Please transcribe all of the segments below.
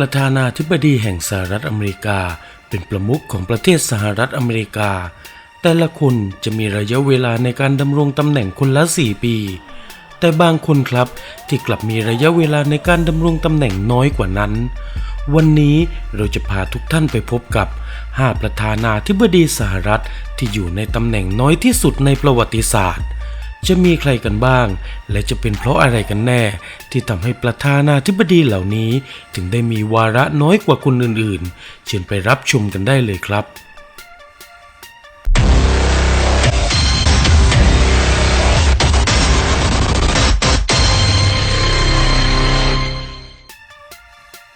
ประธานาธิบดีแห่งสหรัฐอเมริกา เป็นประมุขของประเทศสหรัฐอเมริกา แต่ละคนจะมีระยะเวลาในการดำรงตำแหน่งคนละ 4 ปี แต่บางคนครับที่กลับมีระยะเวลาในการดำรงตำแหน่งน้อยกว่านั้น วันนี้เราจะพาทุกท่านไปพบกับ 5 ประธานาธิบดีสหรัฐที่อยู่ในตำแหน่งน้อยที่สุดในประวัติศาสตร์ จะมีใครกันบ้าง และจะเป็นเพราะอะไรกันแน่ ที่ทำให้ประธานาธิบดีเหล่านี้ ถึงได้มีวาระน้อยกว่าคนอื่นๆ เชิญไปรับชมกันได้เลยครับ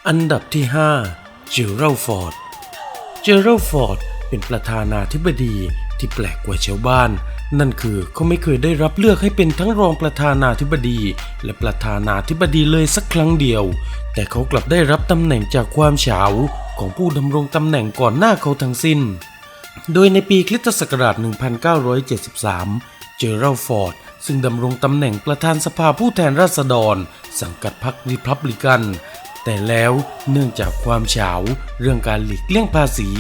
อันดับที่ 5 เจอรัลฟอร์ด เจอรัลฟอร์ดเป็นประธานาธิบดีที่แปลกกว่าชาวบ้าน นั่นคือเขาไม่เคยได้รับเลือกให้เป็นทั้งรองประธานาธิบดี และประธานาธิบดีเลยสักครั้งเดียว แต่เขากลับได้รับตำแหน่งจากความเฉาของผู้ดำรงตำแหน่งก่อนหน้าเขาทั้งสิ้น โดยในปีคริสตศักราช 1973 เจอรัลฟอร์ด ซึ่งดำรงตำแหน่งประธานสภาผู้แทนราษฎร สังกัดพรรคริพับลิกัน แต่แล้วเนื่องจากความเฉาเรื่องการหลีกเลี่ยงภาษี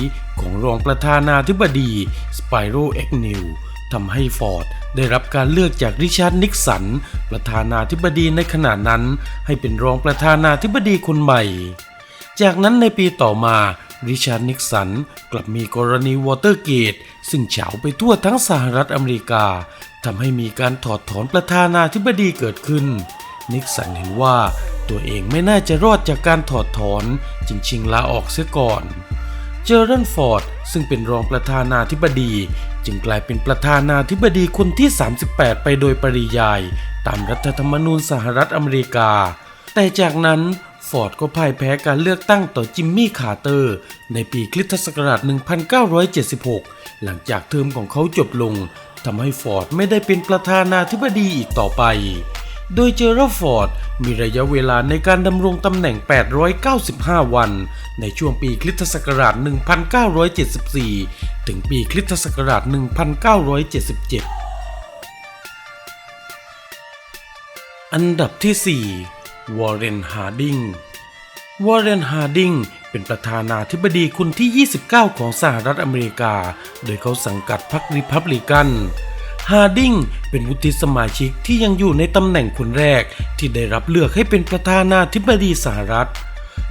ของรองประธานาธิบดีสไปโรเอ็กนิว ทำให้ฟอร์ดได้รับการเลือกจากริชาร์ดนิกสัน ประธานาธิบดีในขณะนั้น ให้เป็นรองประธานาธิบดีคนใหม่ จากนั้นในปีต่อมาริชาร์ดนิกสันกลับมีกรณีวอเตอร์เกต ซึ่งเฉาไปทั่วทั้งสหรัฐอเมริกาทำให้มีการถอดถอนประธานาธิบดีเกิดขึ้น นิกสันเห็นว่าตัวเองไม่น่าจะรอดจากการถอดถอนจึงชิงลาออกเสียก่อน เจอรันฟอร์ด ซึ่งเป็นรองประธานาธิบดี จึงกลายเป็นประธานาธิบดีคนที่ 38 ไปโดยปริยาย ตามรัฐธรรมนูญสหรัฐอเมริกา แต่จากนั้นฟอร์ดก็พ่ายแพ้การเลือกตั้งต่อจิมมี่คาร์เตอร์ ในปีคริสตศักราช 1976 หลังจากเทอมของเขาจบลงทำให้ฟอร์ดไม่ได้เป็นประธานาธิบดีอีกต่อไป โดยเจอร์ฟอร์ดมีระยะเวลาในการดำรงตำแหน่ง 895 วัน ในช่วงปีคริสตศักราช 1974 ถึงปีคริสตศักราช 1977 อันดับที่ 4 วอร์เรน ฮาร์ดิง วอร์เรน ฮาร์ดิงเป็นประธานาธิบดีคนที่ 29 ของสหรัฐอเมริกา โดยเขาสังกัดพรรคริพับลิกัน ฮาร์ดิงเป็นวุฒิสมาชิกที่ยังอยู่ในตำแหน่งคนแรก ที่ได้รับเลือกให้เป็นประธานาธิบดีสหรัฐ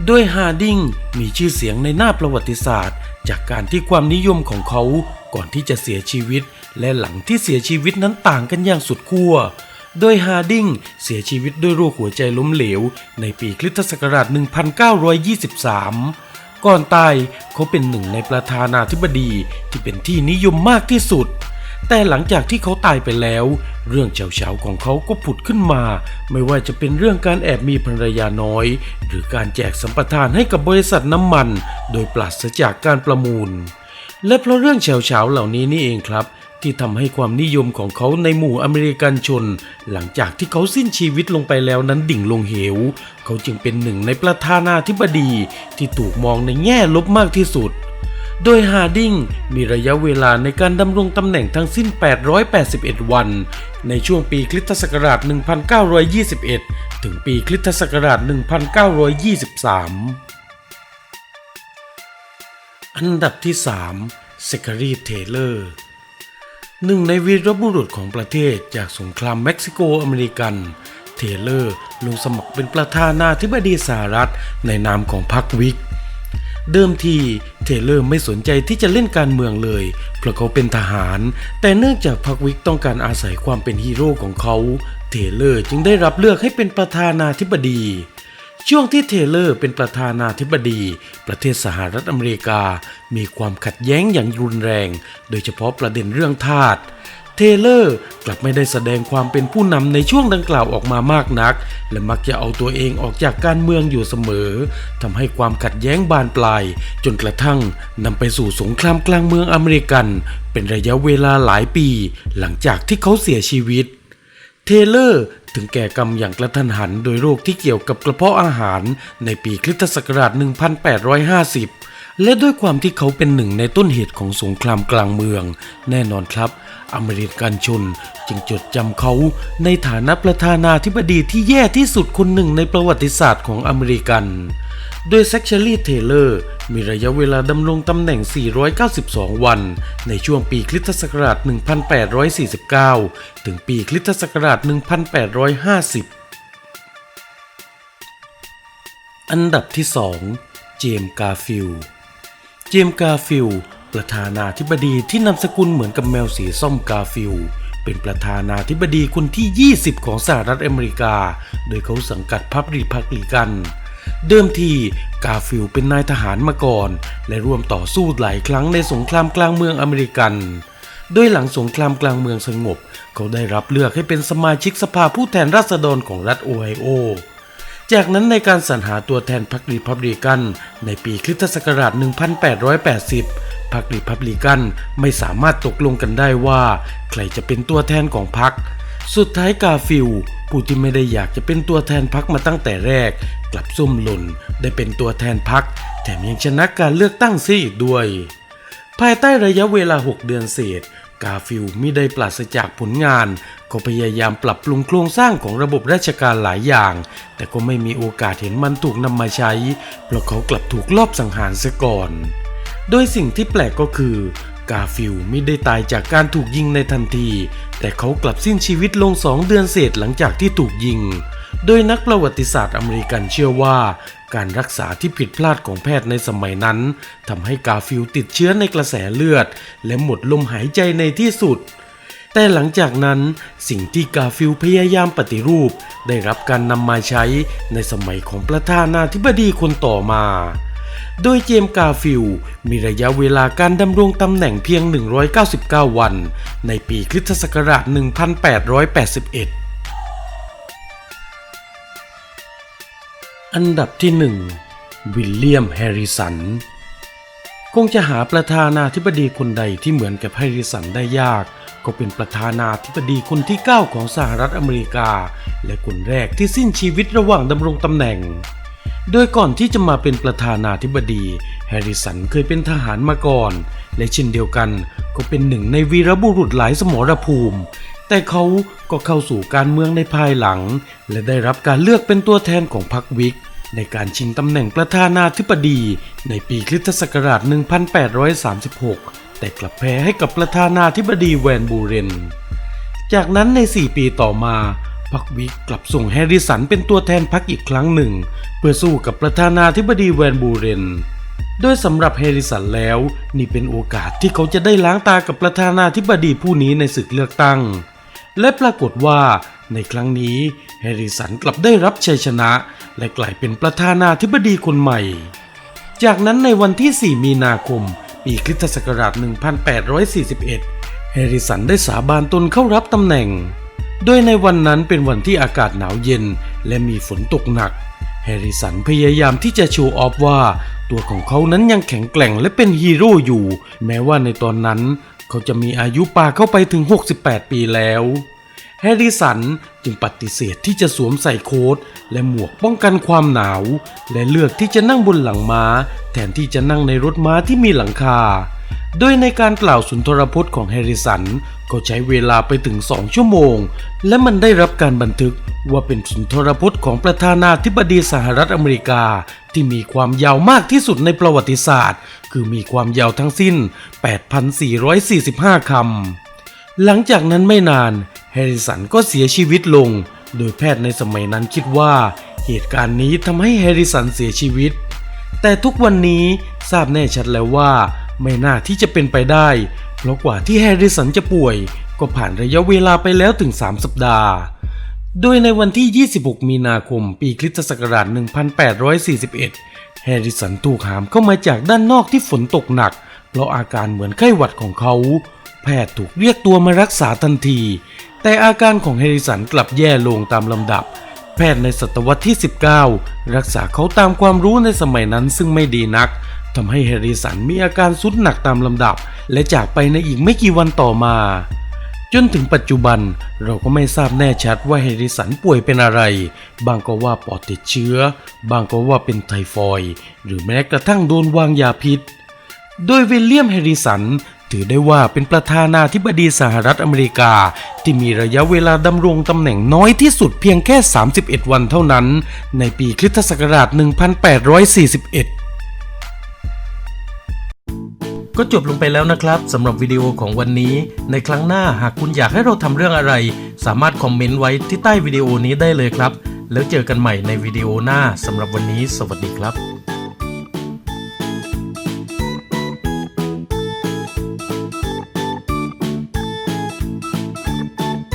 โดยฮาร์ดิงมีชื่อเสียงในหน้าประวัติศาสตร์ จากการที่ความนิยมของเขาก่อนที่จะเสียชีวิต และหลังที่เสียชีวิตนั้นต่างกันอย่างสุดขั้วโดยฮาร์ดิงเสียชีวิตด้วยโรคหัวใจล้มเหลว ในปีคริสตศักราช 1923 ก่อนตายเขาเป็นหนึ่งในประธานาธิบดีที่เป็นที่นิยมมากที่สุด แต่หลังจากที่เขาตายไปแล้ว เรื่องเฉาๆของเขาก็ผุดขึ้นมา ไม่ว่าจะเป็นเรื่องการแอบมีภรรยาน้อย หรือการแจกสัมปทานให้กับบริษัทน้ำมัน โดยปราศจากการประมูล และเพราะเรื่องเฉาๆเหล่านี้นี่เองครับ ที่ทำให้ความนิยมของเขาในหมู่อเมริกันชน หลังจากที่เขาสิ้นชีวิตลงไปแล้วนั้นดิ่งลงเหว เขาจึงเป็นหนึ่งในประธานาธิบดีที่ถูกมองในแง่ลบมากที่สุด โดยฮาร์ดิงมีระยะเวลาในการดำรงตำแหน่งทั้งสิ้น 881 วัน ในช่วงปีคริสตศักราช 1921 ถึงปีคริสตศักราช 1923 อันดับที่ 3 เซคารีเทเลอร์หนึ่งในวีรบุรุษของประเทศจากสงครามเม็กซิโกอเมริกัน เทเลอร์ลงสมัครเป็นประธานาธิบดีสหรัฐในนามของพรรควิก เดิมทีเทเลอร์ไม่สนใจที่จะเล่นการเมืองเลย เพราะเขาเป็นทหาร แต่เนื่องจากพรรควิกต้องการอาศัยความเป็นฮีโร่ของเขา เทเลอร์จึงได้รับเลือกให้เป็นประธานาธิบดี ช่วงที่เทเลอร์เป็นประธานาธิบดี ประเทศสหรัฐอเมริกา มีความขัดแย้งอย่างรุนแรง โดยเฉพาะประเด็นเรื่องทาส เทเลอร์กลับไม่ได้แสดงความเป็นผู้นำในช่วงดังกล่าวออกมามากนัก และมักจะเอาตัวเองออกจากการเมืองอยู่เสมอทำให้ความขัดแย้งบานปลาย จนกระทั่งนำไปสู่สงครามกลางเมืองอเมริกัน เป็นระยะเวลาหลายปี หลังจากที่เขาเสียชีวิต เทเลอร์ถึงแก่กรรมอย่างกระทันหันโดยโรคที่เกี่ยวกับกระเพาะอาหารในปีคริสตศักราช 1850 และด้วยความที่เขาเป็นหนึ่งในต้นเหตุของสงครามกลางเมือง แน่นอนครับ อเมริกันชนจึงจดจำเขาในฐานะประธานาธิบดีที่แย่ที่สุดคนหนึ่งในประวัติศาสตร์ของอเมริกัน โดยแซคเชอรี่เทเลอร์มีระยะเวลาดำรงตำแหน่ง 492 วัน ในช่วงปีคริสตศักราช 1849 ถึงปีคริสตศักราช 1850 อันดับที่ 2 เจมส์กาฟิลด์ จมส์กาฟิลประธานาธิบดีที่นามสกุลเหมือนกับแมวสีส้มกาฟิลเป็นประธานาธิบดีคนที่ 20 ของสหรัฐอเมริกา โดยเขาสังกัดพับรีพับลิกัน เดิมทีกาฟิลเป็นนายทหารมาก่อน และร่วมต่อสู้หลายครั้งในสงครามกลางเมืองอเมริกัน โดยหลังสงครามกลางเมืองสงบ เขาได้รับเลือกให้เป็นสมาชิกสภาผู้แทนราษฎรของรัฐโอไฮโอ จากนั้นในการสรรหาตัวแทนพรรครีพับลิกัน ในปีคริสตศักราช 1880 พรรครีพับลิกันไม่สามารถตกลงกันได้ว่า ใครจะเป็นตัวแทนของพรรค สุดท้ายกาฟิลผู้ที่ไม่ได้อยากจะเป็นตัวแทนพรรคมาตั้งแต่แรก กลับซุ่มหล่นได้เป็นตัวแทนพรรคแถมยังชนะการเลือกตั้งเสีอีกด้วย ภายใต้ระยะเวลา 6 เดือนเศษ กาฟิลด์มิได้ปราศจากผลงาน ก็พยายามปรับปรุงโครงสร้างของระบบราชการหลายอย่าง แต่ก็ไม่มีโอกาสเห็นมันถูกนำมาใช้ เพราะเขากลับถูกลอบสังหารเสียก่อน โดยสิ่งที่แปลกก็คือกาฟิลไม่ได้ตายจากการถูกยิงในทันที แต่เขากลับสิ้นชีวิตลงสองเดือนเศษหลังจากที่ถูกยิง โดยนักประวัติศาสตร์อเมริกันเชื่อว่า การรักษาที่ผิดพลาดของแพทย์ในสมัยนั้นทำให้กาฟิลติดเชื้อในกระแสเลือด และหมดลมหายใจในที่สุด แต่หลังจากนั้นสิ่งที่กาฟิลพยายามปฏิรูป ได้รับการนำมาใช้ในสมัยของประธานาธิบดีคนต่อมา โดยเจมกาฟิลมีระยะเวลาการดำรงตำแหน่งเพียง 199 วัน ในปีคริสตศักราช 1881 อันดับที่1วิลเลียมแฮร์ริสัน คงจะหาประธานาธิบดีคนใดที่เหมือนกับแฮร์ริสันได้ยาก ก็เป็นประธานาธิบดีคนที่ 9 ของสหรัฐอเมริกา และคนแรกที่สิ้นชีวิตระหว่างดำรงตำแหน่ง โดยก่อนที่จะมาเป็นประธานาธิบดีแฮร์ริสันเคยเป็นทหารมาก่อน และเช่นเดียวกันก็เป็นหนึ่งในวีรบุรุษหลายสมรภูมิ แต่เขาก็เข้าสู่การเมืองในภายหลัง และได้รับการเลือกเป็นตัวแทนของพรรควิก ในการชิงตำแหน่งประธานาธิบดี ในปีคริสตศักราช 1836 แต่กลับแพ้ให้กับประธานาธิบดีแวนบูเรน จากนั้นใน 4 ปีต่อมาพรรควิกกลับส่งแฮร์ริสันเป็นตัวแทนพรรคอีกครั้งหนึ่ง เพื่อสู้กับประธานาธิบดีแวนบูเรนโดยสำหรับแฮร์ริสันแล้ว นี่เป็นโอกาสที่เขาจะได้ล้างตากับประธานาธิบดีผู้นี้ในศึกเลือกตั้ง และปรากฏว่าในครั้งนี้แฮร์ริสันกลับได้รับชัยชนะ และกลายเป็นประธานาธิบดีคนใหม่ จากนั้นในวันที่ 4 มีนาคม ปีคริสตศักราช 1841 แฮร์ริสันได้สาบานตนเข้ารับตำแหน่ง โดยในวันนั้นเป็นวันที่อากาศหนาวเย็นและมีฝนตกหนัก แฮร์ริสันพยายามที่จะโชว์ออฟว่า ตัวของเขานั้นยังแข็งแกร่งและเป็นฮีโร่อยู่ แม้ว่าในตอนนั้น เขาจะมีอายุปาเข้าไปถึง 68 ปีแล้ว แฮร์ริสันจึงปฏิเสธที่จะสวมใส่โค้ทและหมวกป้องกันความหนาว และเลือกที่จะนั่งบนหลังม้า แทนที่จะนั่งในรถม้าที่มีหลังคา โดยในการกล่าวสุนทรพจน์ของแฮร์ริสันก็ใช้เวลาไปถึง2ชั่วโมง และมันได้รับการบันทึกว่าเป็นสุนทรพจน์ของประธานาธิบดีสหรัฐอเมริกา ที่มีความยาวมากที่สุดในประวัติศาสตร์ คือมีความยาวทั้งสิ้น 8,445 คำ หลังจากนั้นไม่นานแฮริสันก็เสียชีวิตลง โดยแพทย์ในสมัยนั้นคิดว่า เหตุการณ์นี้ทำให้แฮริสันเสียชีวิต แต่ทุกวันนี้ทราบแน่ชัดแล้วว่า ไม่น่าที่จะเป็นไปได้ เพราะกว่าที่แฮร์ริสันจะป่วย ก็ผ่านระยะเวลาไปแล้วถึง 3 สัปดาห์ โดยในวันที่ 26 มีนาคม ปีคริสตศักราช 1841 แฮร์ริสันถูกหามเข้ามาจากด้านนอกที่ฝนตกหนัก เพราะอาการเหมือนไข้หวัดของเขา แพทย์ถูกเรียกตัวมารักษาทันที แต่อาการของแฮริสันกลับแย่ลงตามลำดับ แพทย์ในศตวรรษที่ 19 รักษาเขาตามความรู้ในสมัยนั้นซึ่งไม่ดีนักทำให้แฮร์ริสันมีอาการสุดหนักตามลำดับ และจากไปในอีกไม่กี่วันต่อมา จนถึงปัจจุบันเราก็ไม่ทราบแน่ชัดว่าแฮริสันป่วยเป็นอะไร บางก็ว่าปอดติดเชื้อ บางก็ว่าเป็นไทฟอยด์หรือแม้กระทั่งโดนวางยาพิษ โดยวิลเลียมแฮร์ริสันถือได้ว่าเป็นประธานาธิบดีสหรัฐอเมริกา ที่มีระยะเวลาดำรงตำแหน่งน้อยที่สุดเพียงแค่ 31 วันเท่านั้น ในปีคริสตศักราช 1841 ก็จบลงไปแล้วนะครับสำหรับวิดีโอของวันนี้ ในครั้งหน้าหากคุณอยากให้เราทำเรื่องอะไร สามารถคอมเมนต์ไว้ที่ใต้วิดีโอนี้ได้เลยครับ แล้วเจอกันใหม่ในวิดีโอหน้าสำหรับวันนี้ สวัสดีครับ